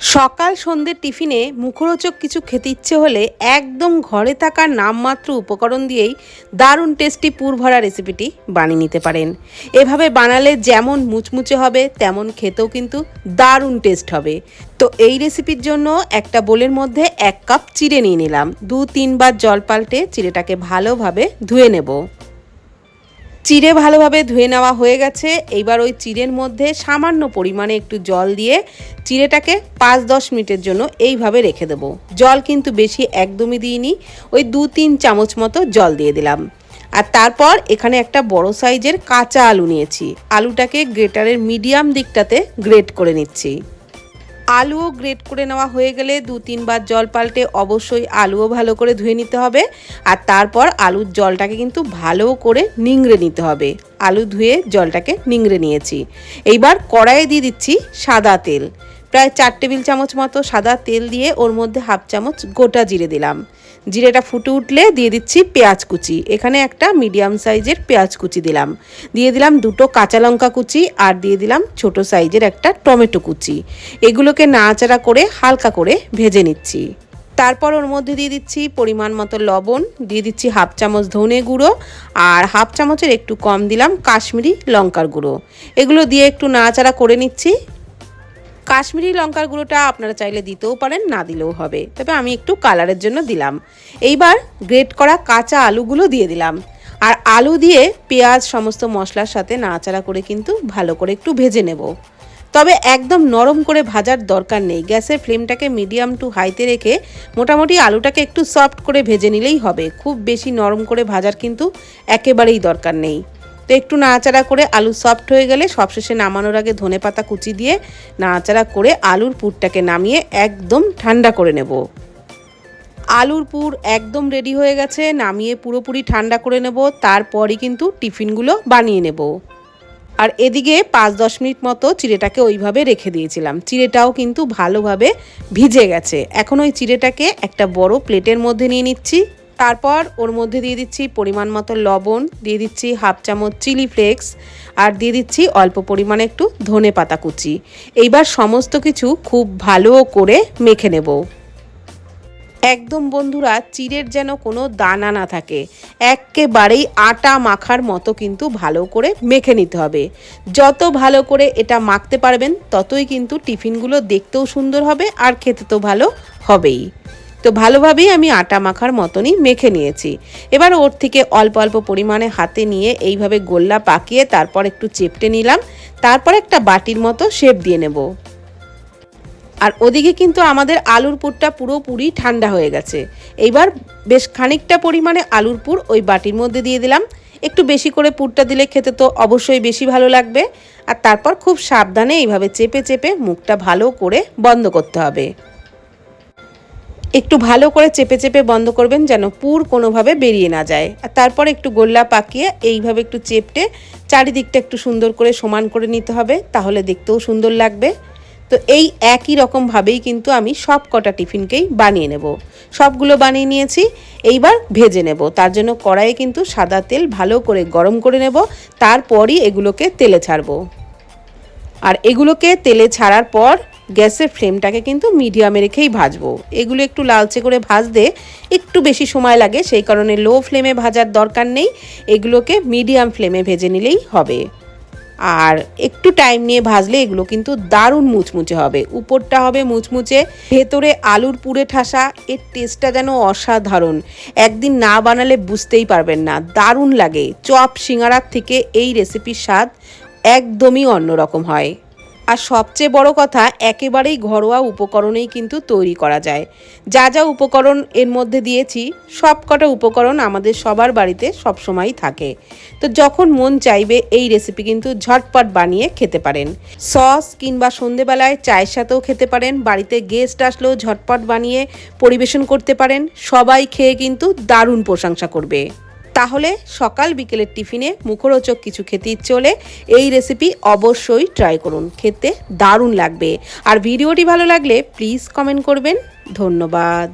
সকাল সন্ধ্যের টিফিনে মুখরোচক কিছু খেতে ইচ্ছে হলে একদম ঘরে থাকা নামমাত্র উপকরণ দিয়েই দারুণ টেস্টি পুরভরা রেসিপিটি বানিয়ে নিতে পারেন। এভাবে বানালে যেমন মুচমুচে হবে, তেমন খেতেও কিন্তু দারুণ টেস্ট হবে। তো এই রেসিপির জন্য একটা বোলের মধ্যে এক কাপ চিড়ে নিয়ে নিলাম। দু তিনবার জল পাল্টে চিড়েটাকে ভালোভাবে ধুয়ে নেব। চিড়ে ভালোভাবে ধুয়ে নেওয়া হয়ে গেছে। এইবার ওই চিড়ের মধ্যে সামান্য পরিমাণে একটু জল দিয়ে চিড়েটাকে পাঁচ দশ মিনিটের জন্য এইভাবে রেখে দেবো। জল কিন্তু বেশি একদমই দিইনি, ওই দু তিন চামচ মতো জল দিয়ে দিলাম। আর তারপর এখানে একটা বড় সাইজের কাঁচা আলু নিয়েছি। আলুটাকে গ্রেটারের মিডিয়াম দিকটাতে গ্রেট করে নিচ্ছি। আলুও গ্রেট করে নেওয়া হয়ে গেলে দু তিনবার জল পাল্টে অবশ্যই আলুও ভালো করে ধুয়ে নিতে হবে। আর তারপর আলুর জলটাকে কিন্তু ভালো করে নিংড়ে নিতে হবে। আলু ধুয়ে জলটাকে নিংড়ে নিয়েছি। এইবার কড়াইয়ে দিয়ে দিচ্ছি সাদা তেল। প্রায় চার টেবিল চামচ মতো সাদা তেল দিয়ে ওর মধ্যে হাফ চামচ গোটা জিরে দিলাম। জিরেটা ফুটে উঠলে দিয়ে দিচ্ছি পেঁয়াজ কুচি। এখানে একটা মিডিয়াম সাইজের পেঁয়াজ কুচি দিলাম। দিয়ে দিলাম দুটো কাঁচা লঙ্কা কুচি আর দিয়ে দিলাম ছোট সাইজের একটা টমেটো কুচি। এগুলোকে নাড়াচাড়া করে হালকা করে ভেজে নিচ্ছি। তারপর ওর মধ্যে দিয়ে দিচ্ছি পরিমাণ মতো লবণ। দিয়ে দিচ্ছি হাফ চামচ ধনে গুঁড়ো আর হাফ চামচের একটু কম দিলাম কাশ্মীরি লঙ্কার গুঁড়ো। এগুলো দিয়ে একটু নাড়াচাড়া করে নিচ্ছি। কাশ্মীরি লঙ্কার গুঁড়োটা আপনারা চাইলে দিতেও পারেন, না দিলেও হবে। তবে আমি একটু কালারের জন্য দিলাম। এইবার গ্রেট করা কাঁচা আলুগুলো দিয়ে দিলাম। আর আলু দিয়ে পেঁয়াজ সমস্ত মশলার সাথে নাড়াচাড়া করে কিন্তু ভালো করে একটু ভেজে নেব। তবে একদম নরম করে ভাজার দরকার নেই। গ্যাসের ফ্লেমটাকে মিডিয়াম টু হাইতে রেখে মোটামুটি আলুটাকে একটু সফট করে ভেজে নিলেই হবে। খুব বেশি নরম করে ভাজার কিন্তু একেবারেই দরকার নেই। তো একটু নাড়াচাড়া করে আলু সফট হয়ে গেলে সবশেষে নামানোর আগে ধনে পাতা কুচি দিয়ে নাড়াচাড়া করে আলুর পুরটাকে নামিয়ে একদম ঠান্ডা করে নেব। আলুর পুর একদম রেডি হয়ে গেছে, নামিয়ে পুরোপুরি ঠান্ডা করে নেব, তারপরই কিন্তু টিফিনগুলো বানিয়ে নেব। আর এদিকে পাঁচ দশ মিনিট মতো চিড়েটাকে ওইভাবে রেখে দিয়েছিলাম। চিড়েটাও কিন্তু ভালোভাবে ভিজে গেছে। এখন ওই চিড়েটাকে একটা বড় প্লেটের মধ্যে নিয়ে নিচ্ছি। তারপর ওর মধ্যে দিয়ে দিচ্ছি পরিমাণ মতো লবণ, দিয়ে দিচ্ছি হাফ চামচ চিলি ফ্লেক্স, আর দিয়ে দিচ্ছি অল্প পরিমাণে একটু ধনে পাতা কুচি। এইবার সমস্ত কিছু খুব ভালো করে মেখে নেব। একদম বন্ধুরা, চিড়ের যেন কোনো দানা না থাকে। একেবারেই আটা মাখার মতো কিন্তু ভালো করে মেখে নিতে হবে। যত ভালো করে এটা মাখতে পারবেন, ততই কিন্তু টিফিনগুলো দেখতেও সুন্দর হবে আর খেতে তো ভালো হবেই। তো ভালোভাবেই আমি আটা মাখার মতনই মেখে নিয়েছি। এবার ওর থেকে অল্প অল্প পরিমাণে হাতে নিয়ে এইভাবে গোল্লা পাকিয়ে তারপর একটু চেপটে নিলাম, তারপর একটা বাটির মতো শেপ দিয়ে নেব। আর ওদিকে কিন্তু আমাদের আলুর পুরটা পুরোপুরি ঠান্ডা হয়ে গেছে। এইবার বেশ খানিকটা পরিমাণে আলুর পুর ওই বাটির মধ্যে দিয়ে দিলাম। একটু বেশি করে পুরটা দিলে খেতে তো অবশ্যই বেশি ভালো লাগবে। আর তারপর খুব সাবধানে এইভাবে চেপে চেপে মুখটা ভালো করে বন্ধ করতে হবে। একটু ভালো করে চেপে চেপে বন্ধ করবেন যেন পুর কোনোভাবে বেরিয়ে না যায়। আর তারপর একটু গোল্লা পাকিয়ে এইভাবে একটু চেপটে চারিদিকটা একটু সুন্দর করে সমান করে নিতে হবে, তাহলে দেখতেও সুন্দর লাগবে। তো এই একই রকমভাবেই কিন্তু আমি সব কটা টিফিনকেই বানিয়ে নেব। সবগুলো বানিয়ে নিয়েছি, এইবার ভেজে নেব। তার জন্য কড়াইয়ে কিন্তু সাদা তেল ভালো করে গরম করে নেব, তারপরই এগুলোকে তেলে ছাড়বো। আর এগুলোকে তেলে ছাড়ার পর গ্যাসের ফ্লেমটাকে কিন্তু মিডিয়ামে রেখেই ভাজবো। এগুলো একটু লালচে করে ভাজতে একটু বেশি সময় লাগে, সেই কারণে লো ফ্লেমে ভাজার দরকার নেই। এগুলোকে মিডিয়াম ফ্লেমে ভেজে নিলেই হবে। আর একটু টাইম নিয়ে ভাজলে এগুলো কিন্তু দারুণ মুচমুচে হবে। উপরটা হবে মুচমুচে, ভেতরে আলুর পুরে ঠাসা, এর টেস্টটা যেন অসাধারণ। একদিন না বানালে বুঝতেই পারবেন না, দারুণ লাগে। চপ, সিঙ্গারার থেকে এই রেসিপির স্বাদ একদমই অন্যরকম হয়। আর সবচেয়ে বড় কথা, একেবারেই ঘরোয়া উপকরণেই কিন্তু তৈরি করা যায়। যা যা উপকরণ এর মধ্যে দিয়েছি সব কটা উপকরণ আমাদের সবার বাড়িতে সবসময়ই থাকে। তো যখন মন চাইবে, এই রেসিপি কিন্তু ঝটপট বানিয়ে খেতে পারেন। সস কিংবা সন্ধেবেলায় চায়ের সাথেও খেতে পারেন, বাড়িতে গেস্ট আসলেও ঝটপট বানিয়ে পরিবেশন করতে পারেন। সবাই খেয়ে কিন্তু দারুণ প্রশংসা করবে। তাহলে সকাল বিকেলের টিফিনে মুখরোচক কিছু খেতে ইচ্ছে এই রেসিপি অবশ্যই ট্রাই করুন। খেতে দারুণ লাগবে। আর ভিডিওটি ভালো লাগলে প্লিজ কমেন্ট করবেন। ধন্যবাদ।